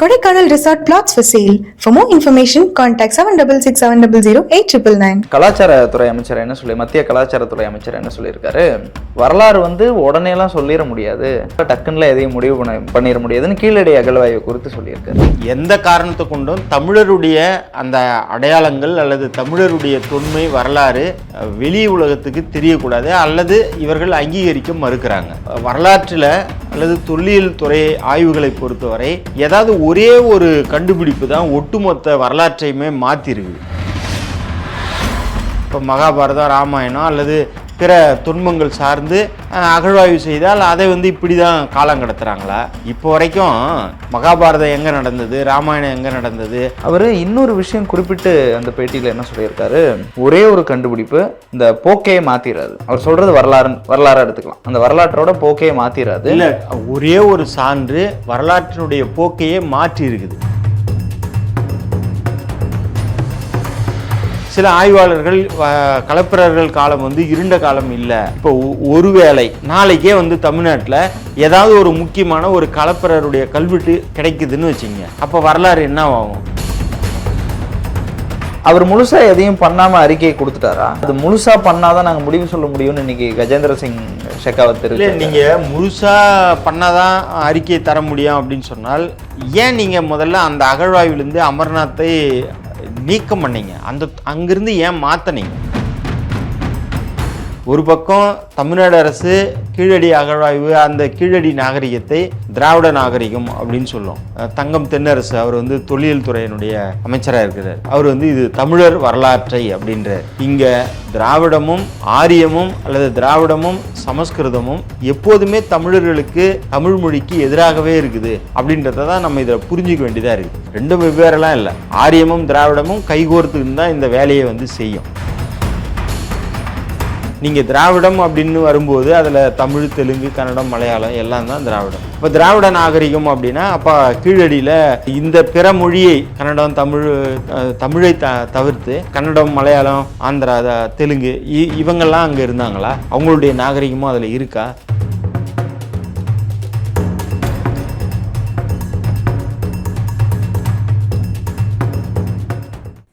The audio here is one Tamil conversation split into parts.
Kodaikanal Resort plots for sale. For more information, contact 7667008999. கலாச்சாரத்துறை அமைச்சர் என்ன சொல்லி மத்திய கலாச்சாரத்துறை அமைச்சர் என்ன சொல்லியிருக்காரு வரலாறு வந்து உடனேலாம் சொல்லிட முடியாது டக்குன்னுல எதையும் முடிவு பண்ண பண்ணிட முடியாதுன்னு கீழடி அகழ்வாய்வு குறித்து சொல்லியிருக்காரு எந்த காரணத்தை கொண்டும் தமிழருடைய அந்த அடையாளங்கள் அல்லது தமிழருடைய தொன்மை வரலாறு வெளி உலகத்துக்கு தெரியக்கூடாது அல்லது இவர்கள் அங்கீகரிக்க மறுக்கிறாங்க வரலாற்றில் அல்லது தொல்லியல் துறை ஆய்வுகளை பொறுத்தவரை ஏதாவது ஒரே ஒரு கண்டுபிடிப்பு தான் ஒட்டுமொத்த வரலாற்றையுமே மாற்றிருக்கு இப்போ மகாபாரதம் ராமாயணம் அல்லது பிற துன்பங்கள் சார்ந்து அகழ்வாய்வு செய்தால் அதை வந்து இப்படி தான் காலம் கடத்துறாங்களா? இப்போ வரைக்கும் மகாபாரதம் எங்கே நடந்தது? ராமாயணம் எங்கே நடந்தது? அவர் இன்னொரு விஷயம் குறிப்பிட்டு அந்த பேட்டியில் என்ன சொல்லியிருக்காரு? ஒரே ஒரு கண்டுபிடிப்பு இந்த போக்கையே மாத்திராது. அவர் சொல்றது வரலாறு வரலாறு எடுத்துக்கலாம். அந்த வரலாற்றோட போக்கையே மாத்திராது. இல்லை ஒரே ஒரு சான்று வரலாற்றினுடைய போக்கையே மாற்றி இருக்குது சில ஆய்வாளர்கள் களப்பிரர்கள் காலம் வந்து இருண்ட காலம் இல்லை. இப்போ ஒருவேளை நாளைக்கே வந்து தமிழ்நாட்டில் ஏதாவது ஒரு முக்கியமான ஒரு களப்பிரருடைய கல்வெட்டு கிடைக்குதுன்னு வச்சுங்க அப்போ வரலாறு என்ன ஆகும்? அவர் முழுசா எதையும் பண்ணாம அறிக்கையை கொடுத்துட்டாரா? அது முழுசா பண்ணாதான் நாங்க முடிவு சொல்ல முடியும்னு இன்னைக்கு கஜேந்திர சிங் ஷெகாவத் இல்லை இருக்கு நீங்கள் முழுசாக பண்ணாதான் அறிக்கையை தர முடியும் அப்படின்னு சொன்னால் ஏன் நீங்கள் முதல்ல அந்த அகழ்வாய்விலிருந்து அமர்நாத்தை நீக்கம் பண்ணீங்க. அந்த அங்கிருந்து ஏன் மாற்றினீங்க ஒரு பக்கம் தமிழ்நாடு அரசு கீழடி அகழ்வாய்வு அந்த கீழடி நாகரிகத்தை திராவிட நாகரிகம் அப்படின்னு சொல்லும் தங்கம் தென்னரசு அவர் வந்து தொழில் துறையினுடைய அமைச்சராக இருக்கிறார். அவர் வந்து இது தமிழர் வரலாற்றை அப்படின்றார் இங்கே திராவிடமும் ஆரியமும் அல்லது திராவிடமும் சமஸ்கிருதமும் எப்போதுமே தமிழர்களுக்கு தமிழ் மொழிக்கு எதிராகவே இருக்குது. அப்படின்றத தான் நம்ம இதில் புரிஞ்சிக்க வேண்டியதாக இருக்குது ரெண்டும் வெவ்வேறெல்லாம் இல்லை. ஆரியமும் திராவிடமும் கைகோர்த்துன்னு தான் இந்த வேலையை வந்து செய்யும். நீங்கள் திராவிடம் அப்படின்னு வரும்போது அதில் தமிழ் தெலுங்கு கன்னடம் மலையாளம் எல்லாம் தான் திராவிடம். இப்போ திராவிட நாகரிகம் அப்படின்னா அப்போ கீழடியில் இந்த பிற மொழியை கன்னடம் தமிழ் தமிழை த தவிர்த்து கன்னடம் மலையாளம் ஆந்திரா தெலுங்கு இ- இவங்கெல்லாம் அங்கே இருந்தாங்களா? அவங்களுடைய நாகரிகமும் அதில் இருக்கா?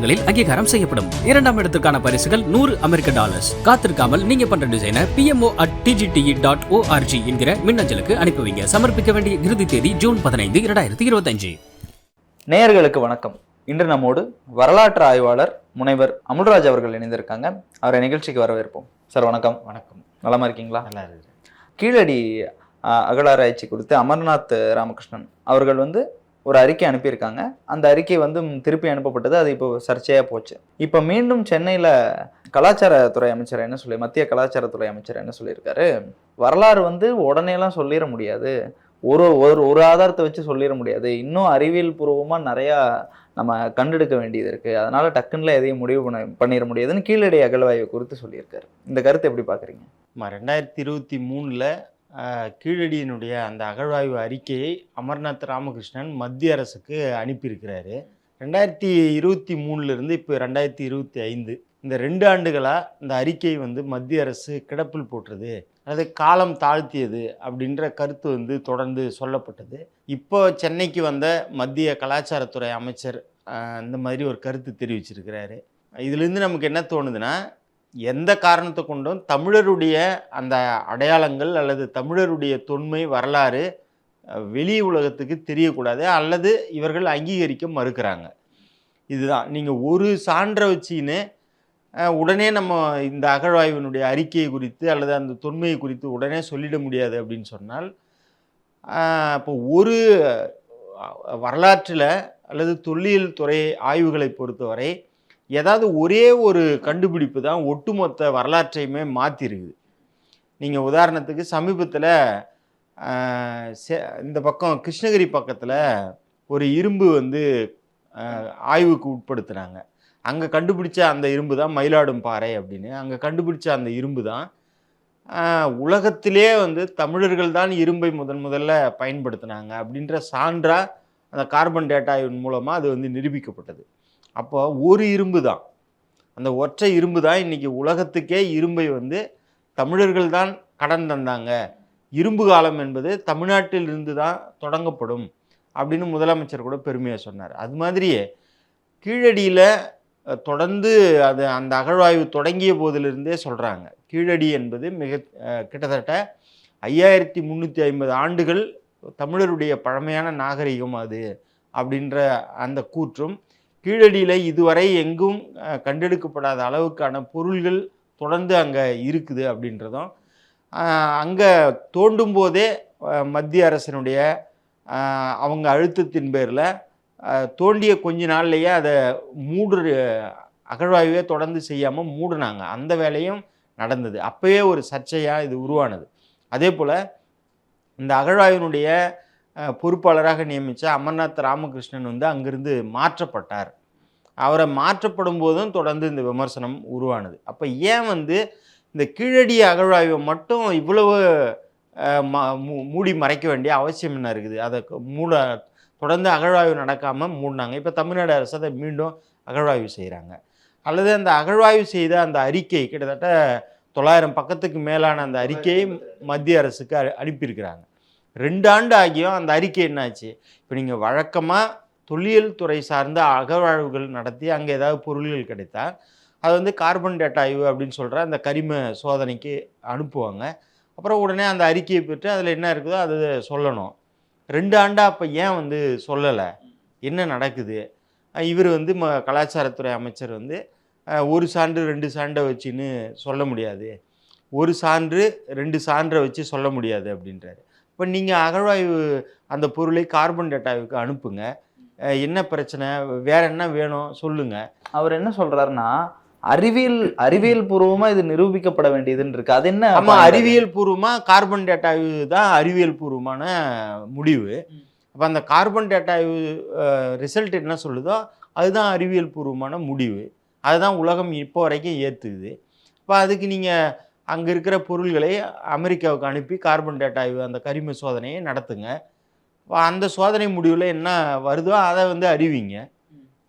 தளங்களில் அங்கீகாரம் செய்யப்படும். இரண்டாம் இடத்திற்கான பரிசுகள் நூறு அமெரிக்க டாலர்ஸ் காத்திருக்காமல் நீங்க பண்ற டிசைனை PMO at DGTE dot ORG என்கிற மின்னஞ்சலுக்கு அனுப்பி வைங்க. சமர்ப்பிக்க வேண்டிய இறுதி தேதி ஜூன் பதினைந்து இரண்டாயிரத்தி இருபத்தஞ்சு. நேயர்களுக்கு வணக்கம். இன்று நம்மோடு வரலாற்று ஆய்வாளர் முனைவர் அமுல்ராஜ் அவர்கள் இணைந்திருக்காங்க. அவரை நிகழ்ச்சிக்கு வரவேற்போம். சார் வணக்கம். வணக்கம். நலமா இருக்கீங்களா? நல்லா இருக்குது. கீழடி அஹ், அகழாராய்ச்சி குறித்து அமர்நாத் ராமகிருஷ்ணன் அவர்கள் வந்து ஒரு அறிக்கை அனுப்பியிருக்காங்க. அந்த அறிக்கை வந்து திருப்பி அனுப்பப்பட்டது. அது இப்போ சர்ச்சையாக போச்சு. இப்போ மீண்டும் சென்னையில் கலாச்சாரத்துறை அமைச்சர் என்ன சொல்லி மத்திய கலாச்சாரத்துறை அமைச்சர் என்ன சொல்லியிருக்காரு? வரலாறு வந்து உடனேலாம் சொல்லிட முடியாது. ஒரு ஒரு ஒரு ஆதாரத்தை வச்சு சொல்லிட முடியாது. இன்னும் அறிவியல் பூர்வமாக நிறையா நம்ம கண்டெடுக்க வேண்டியது இருக்குது அதனால் டக்குன்னுல எதையும் முடிவு பண்ண பண்ணிட முடியாதுன்னு கீழடி அகழ்வாய்வு குறித்து சொல்லியிருக்காரு. இந்த கருத்தை எப்படி பார்க்குறீங்க? ரெண்டாயிரத்தி இருபத்தி மூணில் கீழடியினுடைய அந்த அகழ்வாய்வு அறிக்கையை அமர்நாத் ராமகிருஷ்ணன் மத்திய அரசுக்கு அனுப்பியிருக்கிறாரு. ரெண்டாயிரத்தி இருபத்தி மூணுலேருந்து இப்போ ரெண்டாயிரத்தி இருபத்தி ஐந்து இந்த ரெண்டு ஆண்டுகளாக இந்த அறிக்கை வந்து மத்திய அரசு கிடப்பில் போட்டுறது அது காலம் தாழ்த்தியது அப்படின்ற கருத்து வந்து தொடர்ந்து சொல்லப்பட்டது. இப்போ சென்னைக்கு வந்த மத்திய கலாச்சாரத்துறை அமைச்சர் இந்த மாதிரி ஒரு கருத்து தெரிவிச்சிருக்கிறாரு. இதுலேருந்து நமக்கு என்ன தோணுதுன்னா எந்த காரணத்தை கொண்டும் தமிழருடைய அந்த அடையாளங்கள் அல்லது தமிழருடைய தொன்மை வரலாறு வெளி உலகத்துக்கு தெரியக்கூடாது. அல்லது இவர்கள் அங்கீகரிக்க மறுக்கிறாங்க. இதுதான். நீங்கள் ஒரு சான்றை வச்சின்னு உடனே நம்ம இந்த அகழ்வாய்வினுடைய அறிக்கையை குறித்து அல்லது அந்த தொன்மையை குறித்து உடனே சொல்லிட முடியாது அப்படின்னு சொன்னால் இப்போ ஒரு வரலாற்றில் அல்லது தொல்லியல் துறை ஆய்வுகளை பொறுத்தவரை ஏதாவது ஒரே ஒரு கண்டுபிடிப்பு தான் ஒட்டுமொத்த வரலாற்றையுமே மாற்றிருக்குது நீங்கள் உதாரணத்துக்கு சமீபத்தில் இந்த பக்கம் கிருஷ்ணகிரி பக்கத்தில் ஒரு இரும்பு வந்து ஆய்வுக்கு உட்படுத்துனாங்க. அங்கே கண்டுபிடிச்ச அந்த இரும்பு தான் மயிலாடும் பாறை அப்படின்னு. அங்கே கண்டுபிடிச்ச அந்த இரும்பு தான் உலகத்திலே வந்து தமிழர்கள் தான் இரும்பை முதன் முதல்ல பயன்படுத்தினாங்க அப்படின்ற சான்றாக அந்த கார்பன் டேட்டாவின் மூலமாக அது வந்து நிரூபிக்கப்பட்டது. அப்போ ஒரு இரும்பு தான் அந்த ஒற்றை இரும்பு தான் இன்றைக்கி உலகத்துக்கே இரும்பை வந்து தமிழர்கள் தான் கடன் தந்தாங்க. இரும்பு காலம் என்பது தமிழ்நாட்டில் இருந்து தான் தொடங்கப்படும் அப்படின்னு முதலமைச்சர் கூட பெருமையாக சொன்னார். அது மாதிரியே கீழடியில் தொடர்ந்து அது அந்த அகழ்வாய்வு தொடங்கிய போதிலிருந்தே சொல்கிறாங்க கீழடி என்பது மிக கிட்டத்தட்ட ஐயாயிரத்தி முந்நூற்றி ஐம்பது ஆண்டுகள் தமிழருடைய பழமையான நாகரிகம் அது அப்படின்ற அந்த கூற்றும் கீழடியில் இதுவரை எங்கும் கண்டெடுக்கப்படாத அளவுக்கான பொருள்கள் தொடர்ந்து அங்கே இருக்குது அப்படின்றதும் அங்கே தோண்டும் போதே மத்திய அரசினுடைய அவங்க அழுத்தத்தின் பேரில் தோண்டிய கொஞ்ச நாள்லையே அதை மூடு அகழ்வாய்வே தொடர்ந்து செய்யாமல் மூடினாங்க. அந்த வேலையும் நடந்தது. அப்போயே ஒரு சர்ச்சையாக இது உருவானது. அதே போல் இந்த அகழ்வாய்வினுடைய பொறுப்பாளராக நியமித்த அமர்நாத் ராமகிருஷ்ணன் வந்து அங்கிருந்து மாற்றப்பட்டார். அவரை மாற்றப்படும் போதும் தொடர்ந்து இந்த விமர்சனம் உருவானது. அப்போ ஏன் வந்து இந்த கீழடி அகழ்வாய்வை மட்டும் இவ்வளவு அஹ், ம- மூ- மூடி மறைக்க வேண்டிய அவசியம் என்ன இருக்குது? அதை மூட தொடர்ந்து அகழ்வாய்வு நடக்காமல் மூடினாங்க. இப்போ தமிழ்நாடு அரசு அதை மீண்டும் அகழ்வாய்வு செய்கிறாங்க அல்லது அந்த அகழ்வாய்வு செய்த அந்த அறிக்கை கிட்டத்தட்ட தொள்ளாயிரம் பக்கத்துக்கு மேலான அந்த அறிக்கையை மத்திய அரசுக்கு அனுப்பியிருக்கிறாங்க. ரெண்டு ஆண்டு ஆகியும் அந்த அறிக்கை என்னாச்சு? இப்போ நீங்கள் வழக்கமாக தொல்லியல் துறை சார்ந்த அகவாழ்வுகள் நடத்தி அங்கே ஏதாவது பொருள்கள் கிடைத்தா அது வந்து கார்பன் டேட்டா ஆய்வு அப்படின்னு சொல்கிற அந்த கரிம சோதனைக்கு அனுப்புவாங்க. அப்புறம் உடனே அந்த அறிக்கையை பெற்று அதில் என்ன இருக்குதோ அது சொல்லணும். ரெண்டு ஆண்டாக அப்போ ஏன் வந்து சொல்லலை? என்ன நடக்குது? இவர் வந்து ம கலாச்சாரத்துறை அமைச்சர் வந்து ஒரு சான்று ரெண்டு சான்றை வச்சுன்னு சொல்ல முடியாது. ஒரு சான்று ரெண்டு சான்றை வச்சு சொல்ல முடியாது அப்படின்றாரு. இப்போ நீங்கள் அகழ்வாய்வு அந்த பொருளை கார்பன் டேட்டாவுக்கு அனுப்புங்க. என்ன பிரச்சனை? வேற என்ன வேணும்? சொல்லுங்கள் அவர் என்ன சொல்றாருன்னா அறிவியல் அறிவியல் பூர்வமா இது நிரூபிக்கப்பட வேண்டியதுன்னு இருக்கு. அது என்ன ஆமா? அறிவியல் பூர்வமா கார்பன் டேட்டா தான் அறிவியல் பூர்வமான முடிவு. அப்போ அந்த கார்பன் டேட்டா ரிசல்ட் என்ன சொல்லுதோ அதுதான் அறிவியல் பூர்வமான முடிவு. அதுதான் உலகம் இப்போ வரைக்கும் ஏற்றுக்குது அப்போ அதுக்கு நீங்கள் அங்கே இருக்கிற பொருள்களை அமெரிக்காவுக்கு அனுப்பி கார்பன் டேட்டா அந்த கரிம சோதனையை நடத்துங்க. அந்த சோதனை முடிவில் என்ன வருதோ அதை வந்து அறிவிங்க.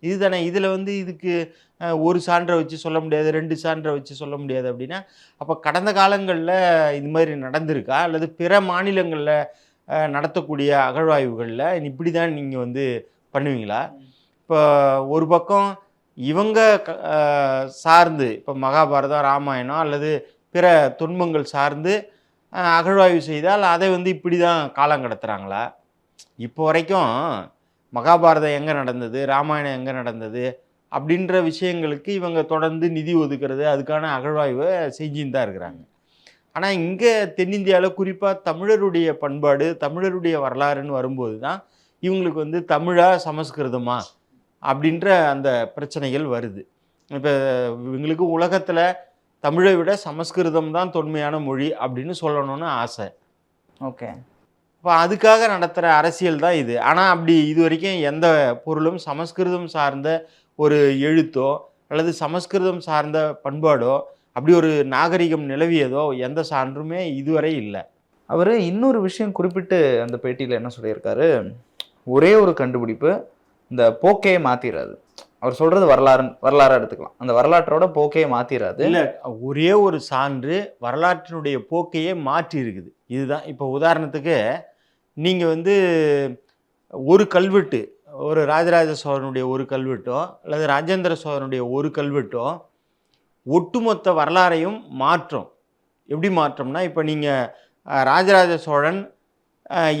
இதுதானே இதில் வந்து இதுக்கு ஒரு சான்றை வச்சு சொல்ல முடியாது ரெண்டு சான்றை வச்சு சொல்ல முடியாது அப்படின்னா அப்போ கடந்த காலங்களில் இது மாதிரி நடந்திருக்கா? அல்லது பிற மாநிலங்களில் நடத்தக்கூடிய அகழ்வாய்வுகளில் இப்படி தான் நீங்கள் வந்து பண்ணுவீங்களா? இப்போ ஒரு பக்கம் இவங்க க- சார்ந்து இப்போ மகாபாரதம் ராமாயணம் அல்லது பிற துன்பங்கள் சார்ந்து அகழ்வாய்வு செய்தால் அதை வந்து இப்படி தான் காலம் கடத்துகிறாங்களா இப்போ வரைக்கும் மகாபாரதம் எங்கே நடந்தது? ராமாயணம் எங்கே நடந்தது? அப்படின்ற விஷயங்களுக்கு இவங்க தொடர்ந்து நிதி ஒதுக்கிறது அதுக்கான அகழ்வாய்வை செஞ்சுன்னு தான் இருக்கிறாங்க. ஆனால் இங்கே தென்னிந்தியாவில் குறிப்பாக தமிழருடைய பண்பாடு தமிழருடைய வரலாறுன்னு வரும்போது தான் இவங்களுக்கு வந்து தமிழா சமஸ்கிருதமா அப்படின்ற அந்த பிரச்சனைகள் வருது. இப்போ இவங்களுக்கு உலகத்தில் தமிழை விட சமஸ்கிருதம் தான் தொன்மையான மொழி அப்படின்னு சொல்லணும்னு ஆசை. ஓகே. இப்போ அதுக்காக நடத்துகிற அரசியல் தான் இது. ஆனால் அப்படி இது வரைக்கும் எந்த பொருளும் சமஸ்கிருதம் சார்ந்த ஒரு எழுத்தோ அல்லது சமஸ்கிருதம் சார்ந்த பண்பாடோ அப்படி ஒரு நாகரிகம் நிலவியதோ எந்த சான்றுமே இதுவரை இல்லை. அவர் இன்னொரு விஷயம் குறிப்பிட்டு அந்த பேட்டியில் என்ன சொல்லியிருக்காரு? ஒரே ஒரு கண்டுபிடிப்பு இந்த போக்கையே மாத்திராது அவர் சொல்றது வரலாறு வரலாறா எடுத்துக்கலாம். அந்த வரலாற்றோட போக்கையே மாத்திராது. இல்லை ஒரே ஒரு சான்று வரலாற்றினுடைய போக்கையே மாற்றி இருக்குது இதுதான். இப்போ உதாரணத்துக்கு நீங்கள் வந்து ஒரு கல்வெட்டு ஒரு ராஜராஜ சோழனுடைய ஒரு கல்வெட்டோ அல்லது ராஜேந்திர சோழனுடைய ஒரு கல்வெட்டோ ஒட்டுமொத்த வரலாறையும் மாற்றும். எப்படி மாற்றம்னா இப்போ நீங்கள் ராஜராஜ சோழன்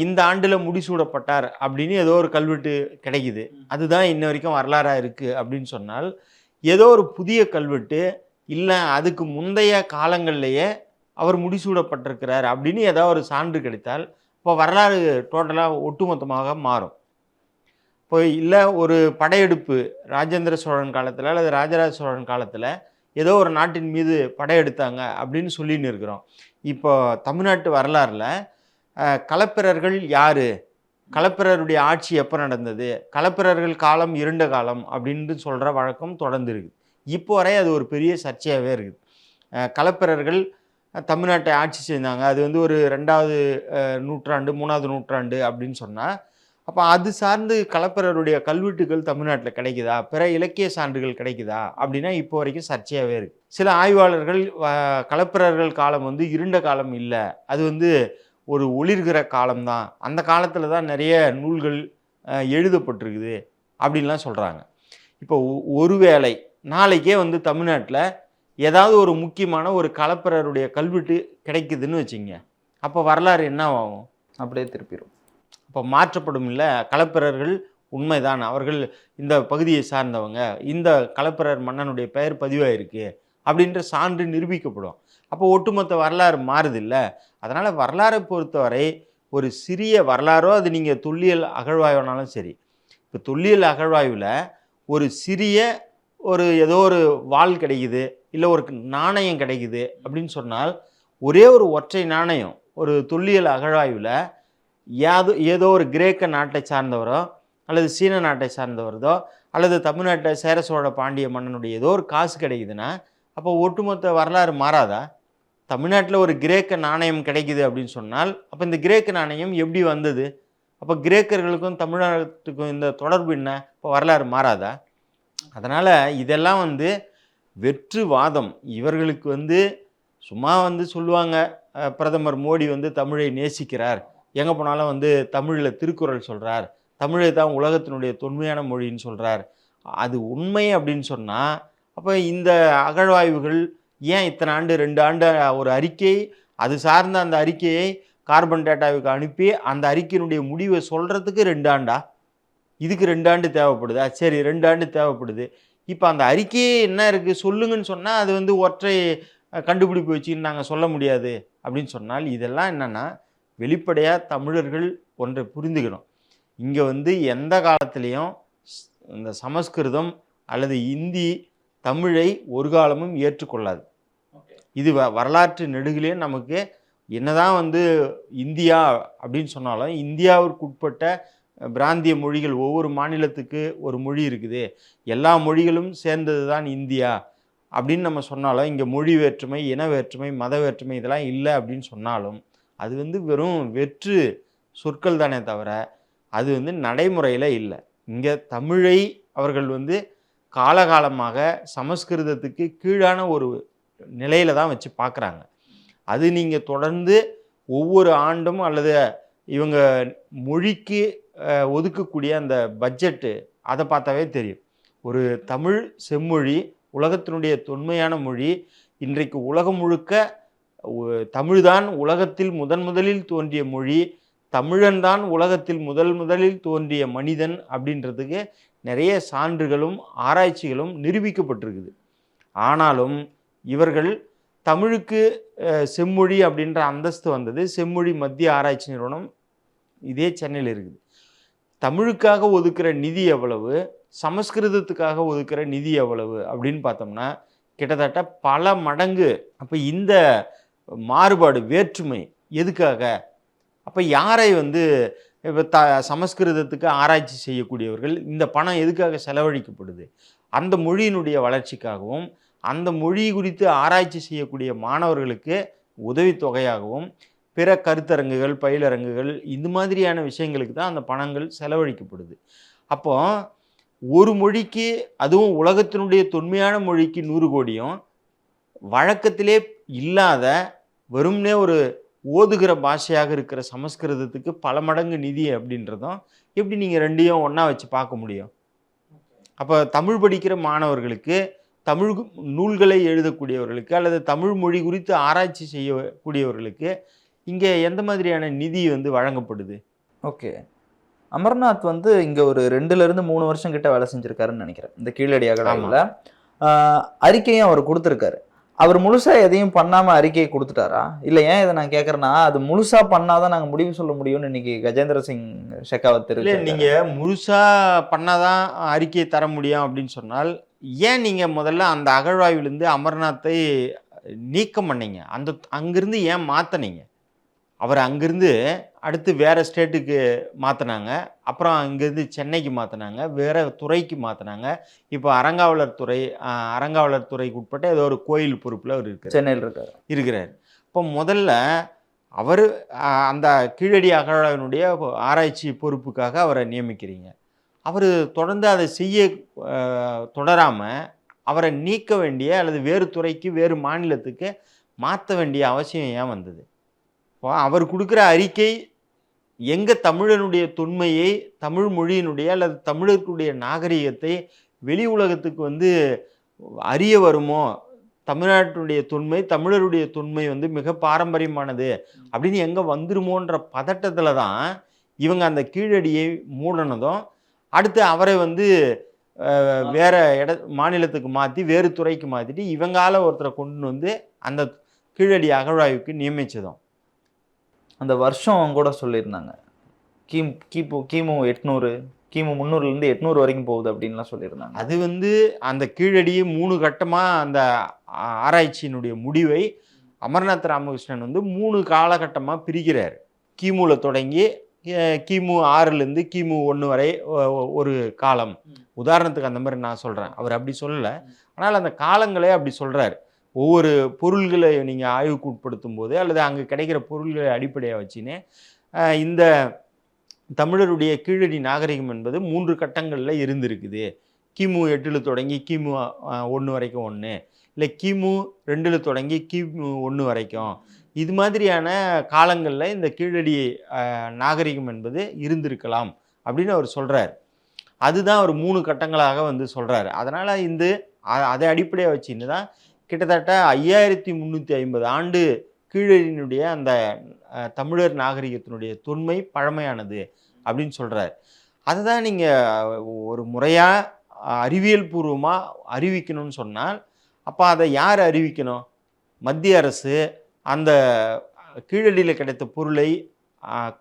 இந்த ஆண்டில் முடிசூடப்பட்டார் அப்படின்னு ஏதோ ஒரு கல்வெட்டு கிடைக்குது. அதுதான் இன்ன வரைக்கும் வரலாறாக இருக்குது அப்படின்னு சொன்னால் ஏதோ ஒரு புதிய கல்வெட்டு இல்லை அதுக்கு முந்தைய காலங்கள்லேயே அவர் முடிசூடப்பட்டிருக்கிறார் அப்படின்னு ஏதாவது ஒரு சான்று கிடைத்தால் இப்போ வரலாறு டோட்டலாக ஒட்டுமொத்தமாக மாறும். இப்போ இல்லை ஒரு படையெடுப்பு ராஜேந்திர சோழன் காலத்தில் அல்லது ராஜராஜ சோழன் காலத்தில் ஏதோ ஒரு நாட்டின் மீது படையெடுத்தாங்க அப்படின்னு சொல்லின்னு இருக்கிறோம். இப்போ தமிழ்நாட்டு வரலாறில் களப்பிரர்கள் யார்? களப்பிரருடைய ஆட்சி எப்போ நடந்தது? களப்பிரர்கள் காலம் இருண்ட காலம் அப்படின்னு சொல்கிற வழக்கம் தொடர்ந்து இருக்குது. இப்போ வரை அது ஒரு பெரிய சர்ச்சையாகவே இருக்குது. களப்பிரர்கள் தமிழ்நாட்டை ஆட்சி செஞ்சாங்க அது வந்து ஒரு ரெண்டாவது நூற்றாண்டு மூணாவது நூற்றாண்டு அப்படின்னு சொன்னால் அப்போ அது சார்ந்து களப்பிரருடைய கல்வெட்டுகள் தமிழ்நாட்டில் கிடைக்குதா? பிற இலக்கிய சான்றுகள் கிடைக்குதா? அப்படின்னா இப்போ வரைக்கும் சர்ச்சையாகவே இருக்குது சில ஆய்வாளர்கள் களப்பிரர்கள் காலம் வந்து இருண்ட காலம் இல்லை. அது வந்து ஒரு ஒளிர்கிற காலம்தான். அந்த காலத்தில் தான் நிறைய நூல்கள் எழுதப்பட்டிருக்குது அப்படின்லாம் சொல்கிறாங்க இப்போ ஒருவேளை நாளைக்கே வந்து தமிழ்நாட்டில் ஏதாவது ஒரு முக்கியமான ஒரு களப்பிரருடைய கல்வெட்டு கிடைக்குதுன்னு வச்சுங்க அப்போ வரலாறு என்ன ஆகும் அப்படியே திருப்பிடும் அப்போ மாற்றப்படும் இல்லை களப்பிரர்கள் உண்மைதான். அவர்கள் இந்த பகுதியை சார்ந்தவங்க. இந்த களப்பிரர் மன்னனுடைய பெயர் பதிவாயிருக்கு. அப்படின்ற சான்று நிரூபிக்கப்படும். அப்போ ஒட்டுமொத்த வரலாறு மாறுது இல்லை அதனால் வரலாறை பொறுத்தவரை ஒரு சிறிய வரலாறோ அது நீங்கள் தொல்லியல் அகழ்வாய்வானாலும் சரி. இப்போ தொல்லியல் அகழ்வாய்வில் ஒரு சிறிய ஒரு ஏதோ ஒரு வாள் கிடைக்குது இல்லை ஒரு நாணயம் கிடைக்குது அப்படின்னு சொன்னால் ஒரே ஒரு ஒற்றை நாணயம் ஒரு தொல்லியல் அகழ்வாய்வில் ஏதோ ஏதோ ஒரு கிரேக்க நாட்டை சார்ந்தவரோ அல்லது சீன நாட்டை சார்ந்தவரதோ அல்லது தமிழ்நாட்டை சேர சோழ பாண்டிய மன்னனுடைய ஏதோ ஒரு காசு கிடைக்குதுன்னா அப்போ ஒட்டுமொத்த வரலாறு மாறாதா? தமிழ்நாட்டில் ஒரு கிரேக்க நாணயம் கிடைக்குது அப்படின்னு சொன்னால் அப்போ இந்த கிரேக்க நாணயம் எப்படி வந்தது? அப்போ கிரேக்கர்களுக்கும் தமிழ்நாட்டுக்கும் இந்த தொடர்பு என்ன? இப்போ வரலாறு மாறாதா? அதனால் இதெல்லாம் வந்து வெற்று வாதம் இவர்களுக்கு வந்து சும்மா வந்து சொல்லுவாங்க பிரதமர் மோடி வந்து தமிழை நேசிக்கிறார். எங்கே போனாலும் வந்து தமிழில் திருக்குறள் சொல்கிறார் தமிழை தான் உலகத்தினுடைய தொன்மையான மொழின்னு சொல்கிறார் அது உண்மை அப்படின்னு சொன்னால் அப்போ இந்த அகழ்வாய்வுகள் ஏன் இத்தனை ஆண்டு ரெண்டு ஆண்டு ஒரு அறிக்கை அது சார்ந்த அந்த அறிக்கையை கார்பன் டேட்டாவுக்கு அனுப்பி அந்த அறிக்கையினுடைய முடிவை சொல்கிறதுக்கு ரெண்டு ஆண்டா? இதுக்கு ரெண்டு ஆண்டு தேவைப்படுதா. சரி ரெண்டு ஆண்டு தேவைப்படுது. இப்போ அந்த அறிக்கையே என்ன இருக்குது சொல்லுங்கன்னு சொன்னால் அது வந்து ஒற்றை கண்டுபிடிப்பு வச்சுன்னு நாங்கள் சொல்ல முடியாது அப்படின்னு சொன்னால் இதெல்லாம் என்னென்னா வெளிப்படையாக தமிழர்கள் ஒன்றை புரிந்துக்கணும். இங்கே வந்து எந்த காலத்துலேயும் ஸ்- இந்த சமஸ்கிருதம் அல்லது இந்தி தமிழை ஒரு காலமும் ஏற்றுக்கொள்ளாது. இது வ வரலாற்று நெடுகிலே நமக்கு என்னதான் வந்து இந்தியா அப்படின்னு சொன்னாலும் இந்தியாவிற்கு உட்பட்ட பிராந்திய மொழிகள் ஒவ்வொரு மாநிலத்துக்கு ஒரு மொழி இருக்குது. எல்லா மொழிகளும் சேர்ந்தது தான் இந்தியா அப்படின்னு நம்ம சொன்னாலும் இங்கே மொழி வேற்றுமை இன வேற்றுமை மத வேற்றுமை இதெல்லாம் இல்லை அப்படின்னு சொன்னாலும் அது வந்து வெறும் வெற்று சொற்கள் தானே தவிர அது வந்து நடைமுறையில் இல்லை. இங்கே தமிழை அவர்கள் வந்து காலகாலமாக சமஸ்கிருதத்துக்கு கீழான ஒரு நிலையில தான் வச்சு பார்க்குறாங்க அது நீங்கள் தொடர்ந்து ஒவ்வொரு ஆண்டும் அல்லது இவங்க மொழிக்கு ஒதுக்கக்கூடிய அந்த பட்ஜெட்டு அதை பார்த்தாவே தெரியும். ஒரு தமிழ் செம்மொழி உலகத்தினுடைய தொன்மையான மொழி இன்றைக்கு உலகம் முழுக்க தமிழ்தான் உலகத்தில் முதன் முதலில் தோன்றிய மொழி தமிழன்தான் உலகத்தில் முதல் முதலில் தோன்றிய மனிதன் அப்படின்றதுக்கு நிறைய சான்றுகளும் ஆராய்ச்சிகளும் நிரூபிக்கப்பட்டிருக்குது. ஆனாலும் இவர்கள் தமிழுக்கு செம்மொழி அப்படின்ற அந்தஸ்து வந்தது. செம்மொழி மத்திய ஆராய்ச்சி நிறுவனம் இதே சென்னையில் இருக்குது. தமிழுக்காக ஒதுக்கிற நிதி எவ்வளவு? சமஸ்கிருதத்துக்காக ஒதுக்கிற நிதி எவ்வளவு? அப்படின்னு பார்த்தோம்னா கிட்டத்தட்ட பல மடங்கு. அப்போ இந்த மாறுபாடு வேற்றுமை எதுக்காக? அப்போ யாரை வந்து இப்போ த சமஸ்கிருதத்துக்கு ஆராய்ச்சி செய்யக்கூடியவர்கள் இந்த பணம் எதுக்காக செலவழிக்கப்படுது? அந்த மொழியினுடைய வளர்ச்சிக்காகவும் அந்த மொழி குறித்து ஆராய்ச்சி செய்யக்கூடிய மாணவர்களுக்கு உதவித்தொகையாகவும் பிற கருத்தரங்குகள் பயிலரங்குகள் இது மாதிரியான விஷயங்களுக்கு தான் அந்த பணங்கள் செலவழிக்கப்படுது. அப்போ ஒரு மொழிக்கு அதுவும் உலகத்தினுடைய தொன்மையான மொழிக்கு நூறு கோடியும் வழக்கத்திலே இல்லாத வெறும்னே ஒரு ஓதுகிற பாஷையாக இருக்கிற சமஸ்கிருதத்துக்கு பல மடங்கு நிதி அப்படின்றதும் எப்படி நீங்கள் ரெண்டையும் ஒன்றா வச்சு பார்க்க முடியும்? அப்போ தமிழ் படிக்கிற மாணவர்களுக்கு தமிழ் நூல்களை எழுதக்கூடியவர்களுக்கு அல்லது தமிழ் மொழி குறித்து ஆராய்ச்சி செய்யக்கூடியவர்களுக்கு இங்கே எந்த மாதிரியான நிதி வந்து வழங்கப்படுது? ஓகே. அமர்நாத் வந்து இங்க ஒரு ரெண்டுல இருந்து மூணு வருஷம் கிட்ட வேலை செஞ்சிருக்காருன்னு நினைக்கிறேன். இந்த கீழடி அகடாவில் அறிக்கையும் அவர் கொடுத்துருக்காரு. அவர் முழுசா எதையும் பண்ணாம அறிக்கையை கொடுத்துட்டாரா? இல்ல ஏன் இதை நான் கேட்கறேன்னா அது முழுசா பண்ணாதான் நாங்க முடிவு சொல்ல முடியும்னு இன்னைக்கு கஜேந்திர சிங் ஷெகாவத் தெரிவிச்சாரு. நீங்கள் முழுசாக பண்ணாதான் அறிக்கையை தர முடியும் அப்படின்னு சொன்னால் ஏன் நீங்கள் முதல்ல அந்த அகழ்வாய்விலிருந்து அமர்நாத்தை நீக்கம் பண்ணீங்க? அந்த அங்கிருந்து ஏன் மாற்றினீங்க அவர் அங்கேருந்து அடுத்து வேறு ஸ்டேட்டுக்கு மாற்றினாங்க அப்புறம் அங்கேருந்து சென்னைக்கு மாற்றினாங்க வேறு துறைக்கு மாற்றினாங்க இப்போ அறங்காவலர் துறை ஆஹ், அறங்காவலர் துறைக்கு உட்பட்ட ஏதோ ஒரு கோயில் பொறுப்பில் அவர் இருக்கிறார் சென்னையில் இருக்காரு. இருக்கிறார். இப்போ முதல்ல அவர் அந்த கீழடி அகழாவினுடைய ஆராய்ச்சி பொறுப்புக்காக அவரை நியமிக்கிறீங்க. அவர் தொடர்ந்து அதை செய்ய தொடராமல் அவரை நீக்க வேண்டிய அல்லது வேறு துறைக்கு வேறு மாநிலத்துக்கு மாற்ற வேண்டிய அவசியம் ஏன் வந்தது? அவர் கொடுக்குற அறிக்கை எங்கே தமிழனுடைய தொன்மையை தமிழ் மொழியினுடைய அல்லது தமிழர்களுடைய நாகரிகத்தை வெளி உலகத்துக்கு வந்து அறிய வருமோ? தமிழ்நாட்டினுடைய தொன்மை தமிழருடைய தொன்மை வந்து மிக பாரம்பரியமானது. அப்படின்னு எங்கே வந்துருமோன்ற பதட்டத்தில் தான் இவங்க அந்த கீழடியை மூடினதும் அடுத்து அவரை வந்து வேற இட மாநிலத்துக்கு மாற்றி வேறு துறைக்கு மாற்றிட்டு இவங்கால ஒருத்தரை கொண்டு வந்து அந்த கீழடி அகழ்வாய்வுக்கு நியமித்ததும் அந்த வருஷம் கூட சொல்லியிருந்தாங்க. கிம் கிபு கிமு எட்நூறு கிமு முந்நூறுலேருந்து எட்நூறு வரைக்கும் போகுது அப்படின்லாம் சொல்லியிருந்தாங்க. அது வந்து அந்த கீழடி மூணு கட்டமாக அந்த ஆராய்ச்சியினுடைய முடிவை அமர்நாத் ராமகிருஷ்ணன் வந்து மூணு காலகட்டமாக பிரிக்கிறார். கிமுல தொடங்கி கிமு ஆறுலேருந்து கிமு ஒன்று வரை ஒரு காலம். உதாரணத்துக்கு அந்த மாதிரி நான் சொல்கிறேன் அவர் அப்படி சொல்லலை. ஆனால் அந்த காலங்களே அப்படி சொல்கிறார் ஒவ்வொரு பொருள்களை நீங்கள் ஆய்வுக்கு உட்படுத்தும் போது அல்லது அங்கே கிடைக்கிற பொருள்களை அடிப்படையாக வச்சுன்னு இந்த தமிழருடைய கீழடி நாகரிகம் என்பது மூன்று கட்டங்களில் இருந்திருக்குது. கிமு எட்டில் தொடங்கி கிமு ஒன்று வரைக்கும் ஒன்று இல்லை கிமு ரெண்டில் தொடங்கி கிமு ஒன்று வரைக்கும். இது மாதிரியான காலங்களில் இந்த கீழடி நாகரிகம் என்பது இருந்திருக்கலாம் அப்படின்னு அவர் சொல்கிறார் அதுதான் அவர் மூணு கட்டங்களாக வந்து சொல்கிறார் அதனால் இந்த அதை அடிப்படையாக வச்சுன்னு தான் கிட்டத்தட்ட ஐயாயிரத்தி முந்நூற்றி ஐம்பது ஆண்டு கீழடியினுடைய அந்த தமிழர் நாகரிகத்தினுடைய தொன்மை பழமையானது அப்படின்னு சொல்கிறார் அதுதான் நீங்கள் ஒரு முறையாக அறிவியல் பூர்வமாக அறிவிக்கணும்னு சொன்னால் அப்போ அதை யார் அறிவிக்கணும்? மத்திய அரசு அந்த கீழடியில் கிடைத்த பொருளை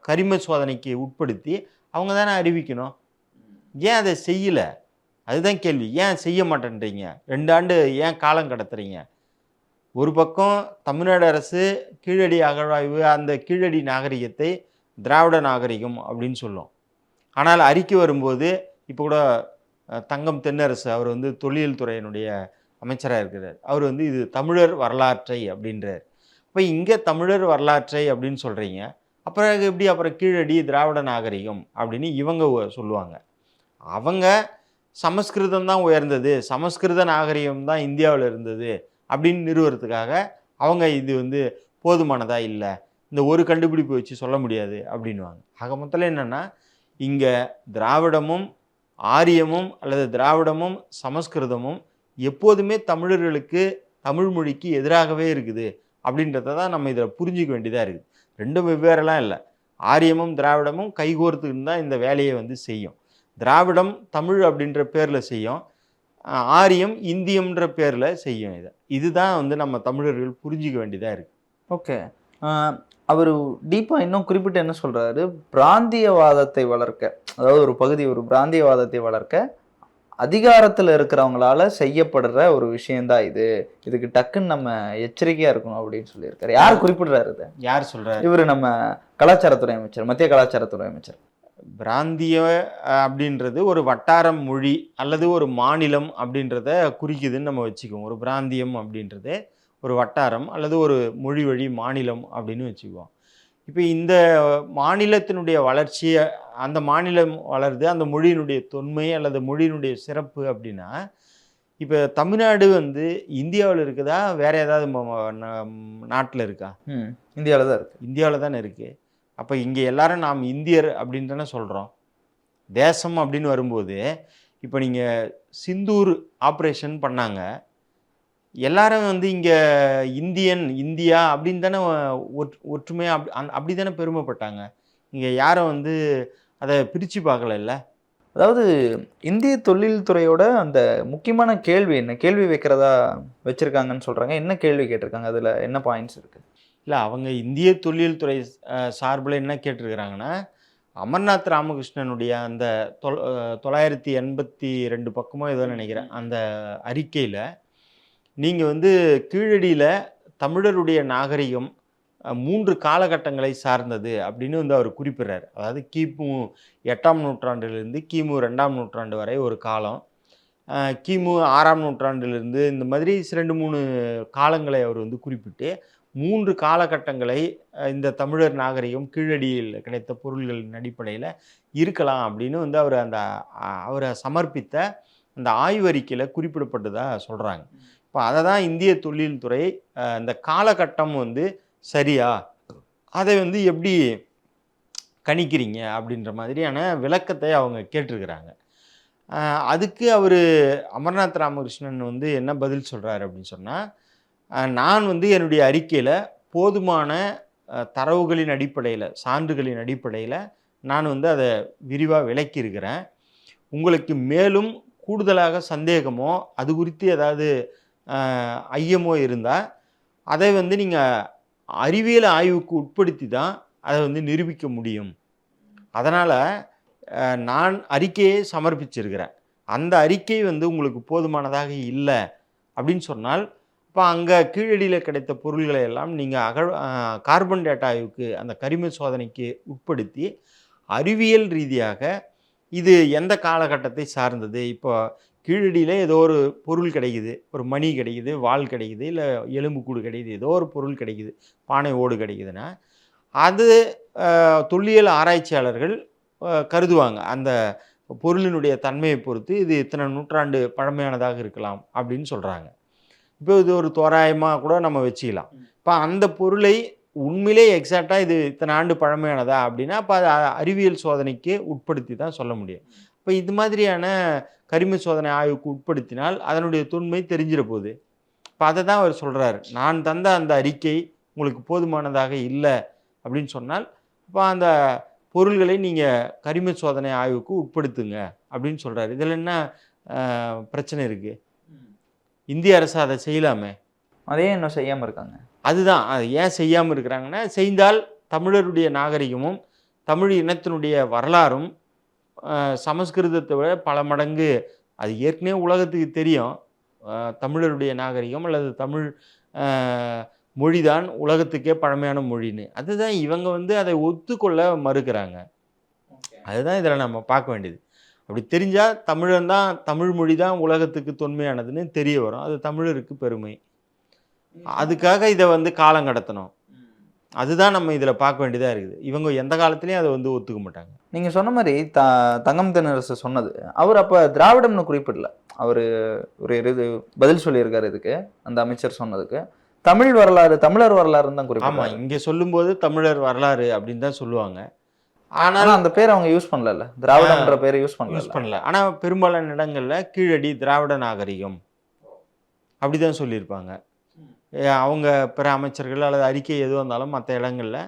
கரிம சோதனைக்கு உட்படுத்தி அவங்க தானே அறிவிக்கணும். ஏன் அதை செய்யலை? அதுதான் கேள்வி. ஏன் செய்ய மாட்டேன்றீங்க? ரெண்டு ஆண்டு ஏன் காலம் கடத்துறீங்க? ஒரு பக்கம் தமிழ்நாடு அரசு கீழடி அகழ்வாய்வு அந்த கீழடி நாகரிகத்தை திராவிட நாகரிகம் அப்படின்னு சொல்லும். ஆனால் அறிக்கை வரும்போது இப்போ கூட தங்கம் தென்னரசு அவர் வந்து தொழில் துறையினுடைய அமைச்சராக இருக்கிறார். அவர் வந்து இது தமிழர் வரலாற்றை அப்படின்றார். இப்போ இங்கே தமிழர் வரலாற்றை அப்படின்னு சொல்கிறீங்க அப்புறம் எப்படி அப்புறம் கீழடி திராவிட நாகரிகம் அப்படின்னு இவங்க ஒ- சொல்லுவாங்க. அவங்க சமஸ்கிருதம் தான் உயர்ந்தது. சமஸ்கிருத நாகரிகம் தான் இந்தியாவில் இருந்தது அப்படின்னு நிறுவறதுக்காக அவங்க இது வந்து போதுமானதாக இல்லை. இந்த ஒரு கண்டுபிடிப்பு வச்சு சொல்ல முடியாது அப்படின்வாங்க ஆக மொத்தத்தில் என்னென்னா இங்கே திராவிடமும் ஆரியமும் அல்லது திராவிடமும் சமஸ்கிருதமும் எப்போதுமே தமிழர்களுக்கு தமிழ் மொழிக்கு எதிராகவே இருக்குது அப்படின்றத தான் நம்ம இதில் புரிஞ்சிக்க வேண்டியதாக இருக்குது. ரெண்டும் வெவ்வேறெல்லாம் இல்லை. ஆரியமும் திராவிடமும் கைகோர்த்துன்னு தான் இந்த வேலையை வந்து செய்யும். திராவிடம் தமிழ் அப்படின்ற பேரில் செய்யும். ஆரியம் இந்தியம்ன்ற பேரில் செய்யும் இதை. இதுதான் வந்து நம்ம தமிழர்கள் புரிஞ்சிக்க வேண்டியதாக இருக்குது ஓகே. அவர் டீப்பாக இன்னும் குறிப்பிட்டு என்ன சொல்றாரு? பிராந்தியவாதத்தை வளர்க்க அதாவது ஒரு பகுதி ஒரு பிராந்தியவாதத்தை வளர்க்க அதிகாரத்தில் இருக்கிறவங்களால செய்யப்படுற ஒரு விஷயம்தான் இது. இதுக்கு டக்குன்னு நம்ம எச்சரிக்கையா இருக்கணும் அப்படின்னு சொல்லியிருக்காரு. யார் குறிப்பிடுறாரு இதை? யார் சொல்கிறார் இவர் நம்ம கலாச்சாரத்துறை அமைச்சர் மத்திய கலாச்சாரத்துறை அமைச்சர். பிராந்திய அப்படின்றது ஒரு வட்டாரம் மொழி அல்லது ஒரு மாநிலம் அப்படின்றத குறிக்குதுன்னு நம்ம வச்சுக்குவோம். ஒரு பிராந்தியம் அப்படின்றது ஒரு வட்டாரம் அல்லது ஒரு மொழி வழி மாநிலம் அப்படின்னு வச்சுக்குவோம். இப்போ இந்த மாநிலத்தினுடைய வளர்ச்சியை அந்த மாநிலம் வளருது அந்த மொழியினுடைய தொன்மை அல்லது மொழியினுடைய சிறப்பு அப்படின்னா இப்போ தமிழ்நாடு வந்து இந்தியாவில் இருக்குதா? வேற ஏதாவது நாட்டில் இருக்கா? இந்தியாவில் தான் இருக்கு. இந்தியாவில் தானே இருக்குது அப்போ இங்கே எல்லாரும் நாம் இந்தியர் அப்படின்னு தானே சொல்கிறோம் தேசம் அப்படின்னு வரும்போது இப்போ நீங்கள் சிந்தூர் ஆப்ரேஷன் பண்ணாங்க. எல்லாரும் வந்து இங்கே இந்தியன் இந்தியா அப்படின்னு தானே ஒற் ஒற்றுமையாக அப்படி அந் அப்படி தானே பெருமைப்பட்டாங்க. இங்கே யாரும் வந்து அதை பிரித்து பார்க்கல அதாவது இந்திய தொழில்துறையோட அந்த முக்கியமான கேள்வி என்ன? கேள்வி வைக்கிறதா வச்சுருக்காங்கன்னு சொல்கிறாங்க என்ன கேள்வி கேட்டிருக்காங்க? அதில் என்ன பாயிண்ட்ஸ் இருக்குது இல்லை அவங்க இந்திய தொழில்துறை சார்பில் என்ன கேட்டிருக்கிறாங்கன்னா அமர்நாத் ராமகிருஷ்ணனுடைய அந்த தொள் தொள்ளாயிரத்தி எண்பத்தி ரெண்டு பக்கமோ ஏதோ நினைக்கிறேன் அந்த அறிக்கையில் நீங்கள் வந்து கீழடியில் தமிழருடைய நாகரிகம் மூன்று காலகட்டங்களை சார்ந்தது அப்படின்னு வந்து அவர் குறிப்பிடுறார். அதாவது கிமு எட்டாம் நூற்றாண்டிலிருந்து கிமு ரெண்டாம் நூற்றாண்டு வரை ஒரு காலம் கிமு ஆறாம் நூற்றாண்டிலிருந்து இந்த மாதிரி ரெண்டு மூணு காலங்களை அவர் வந்து குறிப்பிட்டு மூன்று காலகட்டங்களை இந்த தமிழர் நாகரிகம் கீழடியில் கிடைத்த பொருள்களின் அடிப்படையில் இருக்கலாம் அப்படின்னு வந்து அவர் அந்த அவரை சமர்ப்பித்த அந்த ஆய்வறிக்கையில் குறிப்பிடப்பட்டதாக சொல்கிறாங்க இப்போ அதை தான் இந்திய தொழில்துறை அந்த காலகட்டம் வந்து சரியா? அதை வந்து எப்படி கணிக்கிறீங்க? அப்படின்ற மாதிரியான விளக்கத்தை அவங்க கேட்டிருக்கிறாங்க. அதுக்கு அவர் அமர்நாத் ராமகிருஷ்ணன் வந்து என்ன பதில் சொல்கிறாரு அப்படின்னு சொன்னால் நான் வந்து என்னுடைய அறிக்கையில் போதுமான தரவுகளின் அடிப்படையில் சான்றுகளின் அடிப்படையில் நான் வந்து அதை விரிவாக விளக்கியிருக்கிறேன். உங்களுக்கு மேலும் கூடுதலாக சந்தேகமோ அது குறித்து ஏதாவது ஐயமோ இருந்தால் அதை வந்து நீங்கள் அறிவியல் ஆய்வுக்கு உட்படுத்தி தான் அதை வந்து நிரூபிக்க முடியும். அதனால் நான் அறிக்கையை சமர்ப்பிச்சிருக்கிறேன். அந்த அறிக்கை வந்து உங்களுக்கு போதுமானதாக இல்லை அப்படின்னு சொன்னால் இப்போ அங்கே கீழடியில் கிடைத்த பொருள்களை எல்லாம் நீங்கள் அக கார்பன் டேட்டா ஆய்வுக்கு அந்த கரிம சோதனைக்கு உட்படுத்தி அறிவியல் ரீதியாக இது எந்த காலகட்டத்தை சார்ந்தது? இப்போ கீழடியில் ஏதோ ஒரு பொருள் கிடைக்குது. ஒரு மணி கிடைக்குது வாள் கிடைக்குது இல்லை எலும்புக்கூடு கிடைக்குது ஏதோ ஒரு பொருள் கிடைக்குது பானை ஓடு கிடைக்குதுன்னா அது தொல்லியல் ஆராய்ச்சியாளர்கள் கருதுவாங்க. அந்த பொருளினுடைய தன்மையை பொறுத்து இது இத்தனை நூற்றாண்டு பழமையானதாக இருக்கலாம் அப்படின்னு சொல்கிறாங்க இப்போ இது ஒரு தோராயமாக கூட நம்ம வச்சுக்கலாம். இப்போ அந்த பொருளை உண்மையிலே எக்ஸாக்டாக இது இத்தனை ஆண்டு பழமையானதா அப்படின்னா அப்போ அது அறிவியல் சோதனைக்கு உட்படுத்தி தான் சொல்ல முடியும். இப்போ இது மாதிரியான கரிம சோதனை ஆய்வுக்கு உட்படுத்தினால் அதனுடைய தொன்மை தெரிஞ்சிட போகுது இப்போ அதை தான் அவர் சொல்கிறார் நான் தந்த அந்த அறிக்கை உங்களுக்கு போதுமானதாக இல்லை அப்படின்னு சொன்னால் இப்போ அந்த பொருள்களை நீங்கள் கரிம சோதனை ஆய்வுக்கு உட்படுத்துங்க அப்படின்னு சொல்கிறார் இதில் என்ன பிரச்சனை இருக்குது இந்திய அரசு அதை செய்யலாமே. அதே இன்னும் செய்யாமல் இருக்காங்க? அதுதான். அது ஏன் செய்யாமல் இருக்கிறாங்கன்னா செய்தால் தமிழருடைய நாகரிகமும் தமிழ் இனத்தினுடைய வரலாறும் சமஸ்கிருதத்தை விட பல மடங்கு அது ஏற்கனவே உலகத்துக்கு தெரியும். தமிழருடைய நாகரிகம் அல்லது தமிழ் அஹ், மொழிதான் உலகத்துக்கே பழமையான மொழின்னு. அதுதான் இவங்க வந்து அதை ஒத்துக்கொள்ள மறுக்கிறாங்க. அதுதான் இதில் நம்ம பார்க்க வேண்டியது. அப்படி தெரிஞ்சால் தமிழன் தான் தமிழ் மொழி தான் உலகத்துக்கு தொன்மையானதுன்னு தெரிய வரும். அது தமிழருக்கு பெருமை. அதுக்காக இதை வந்து காலம் கடத்தணும். அதுதான் நம்ம இதில் பார்க்க வேண்டியதாக இருக்குது. இவங்க எந்த காலத்துலேயும் அதை வந்து ஒத்துக்க மாட்டாங்க. நீங்க சொன்ன மாதிரி த தங்கம் தென்னரசு சொன்னது. அவர் அப்ப திராவிடம்னு குறிப்பிடல. அவர் ஒரு இது பதில் சொல்லியிருக்காரு இதுக்கு அந்த அமைச்சர் சொன்னதுக்கு. தமிழ் வரலாறு தமிழர் வரலாறுன்னு தான் ஆமாம் குறிப்பிட்டாங்க இங்கே சொல்லும்போது தமிழர் வரலாறு அப்படின்னு தான் சொல்லுவாங்க. ஆனா ஆனால் அந்த பேர் அவங்க யூஸ் பண்ணல திராவிடம்ன்ற பேரை யூஸ் பண்ணல யூஸ் பண்ணல. ஆனால் பெரும்பாலான இடங்களில் கீழடி திராவிட நாகரிகம். அப்படி தான் சொல்லியிருப்பாங்க அவங்க பிற அமைச்சர்கள் அல்லது அறிக்கை எதுவாக இருந்தாலும் மற்ற இடங்களில்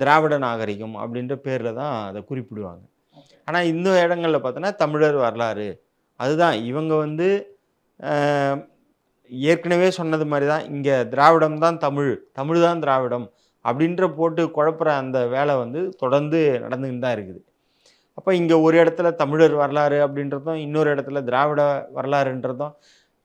திராவிட நாகரிகம் அப்படின்ற பேரில் தான் அதை குறிப்பிடுவாங்க. ஆனால் இந்த இடங்களில் பார்த்தோன்னா தமிழர் வரலாறு. அதுதான் இவங்க வந்து ஏற்கனவே சொன்னது மாதிரி தான் இங்கே திராவிடம் தான் தமிழ். தமிழ் தான் திராவிடம். அப்படின்ற போட்டு குழப்புற அந்த வேலை வந்து தொடர்ந்து நடந்துக்கிட்டு தான் இருக்குது. அப்போ இங்கே ஒரு இடத்துல தமிழர் வரலாறு அப்படின்றதும் இன்னொரு இடத்துல திராவிட வரலாறுன்றதும்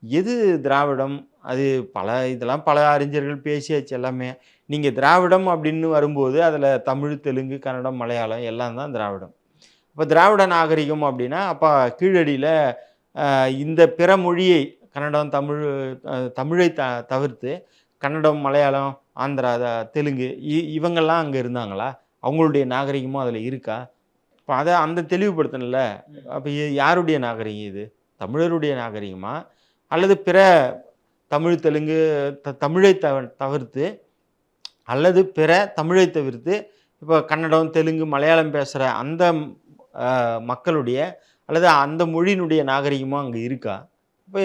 எது திராவிடம்? அது பல இதெல்லாம் பல அறிஞர்கள் பேசியாச்சு எல்லாமே. நீங்கள் திராவிடம் அப்படின்னு வரும்போது அதில் தமிழ் தெலுங்கு கன்னடம் மலையாளம் எல்லாம் தான் திராவிடம். இப்போ திராவிட நாகரிகம் அப்படின்னா அப்போ கீழடியில் இந்த பிற மொழியை கன்னடம் தமிழ் தமிழை த தவிர்த்து கன்னடம் மலையாளம் ஆந்திரா தெலுங்கு இ- இவங்கெல்லாம் அங்கே இருந்தாங்களா? அவங்களுடைய நாகரிகமும் அதில் இருக்கா? இப்போ அதை அந்த தெளிவுபடுத்தணும்ல. அப்போ யாருடைய நாகரிகம் இது? தமிழருடைய நாகரிகமா? அல்லது பிற தமிழ் தெலுங்கு த தமிழை தவ தவிர்த்து அல்லது பிற தமிழை தவிர்த்து இப்போ கன்னடம் தெலுங்கு மலையாளம் பேசுகிற அந்த மக்களுடைய அல்லது அந்த மொழியினுடைய நாகரிகமும் அங்கே இருக்கா? இப்போ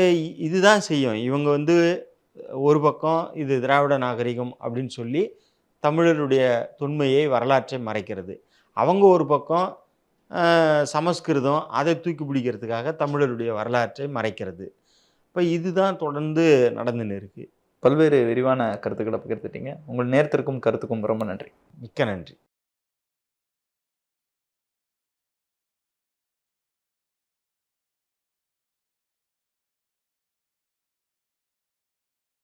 இதுதான் செய்யும். இவங்க வந்து ஒரு பக்கம் இது திராவிட நாகரிகம் அப்படின்னு சொல்லி தமிழருடைய தொன்மையை வரலாற்றை மறைக்கிறது. அவங்க ஒரு பக்கம் சமஸ்கிருதம் அதை தூக்கி பிடிக்கிறதுக்காக தமிழருடைய வரலாற்றை மறைக்கிறது. இப்போ இதுதான் தொடர்ந்து நடந்துன்னு இருக்கு. பல்வேறு விரிவான கருத்துக்களை பகிர்ந்துட்டீங்க. உங்கள் நேரத்திற்கும் கருத்துக்கும் ரொம்ப நன்றி. மிக்க நன்றி.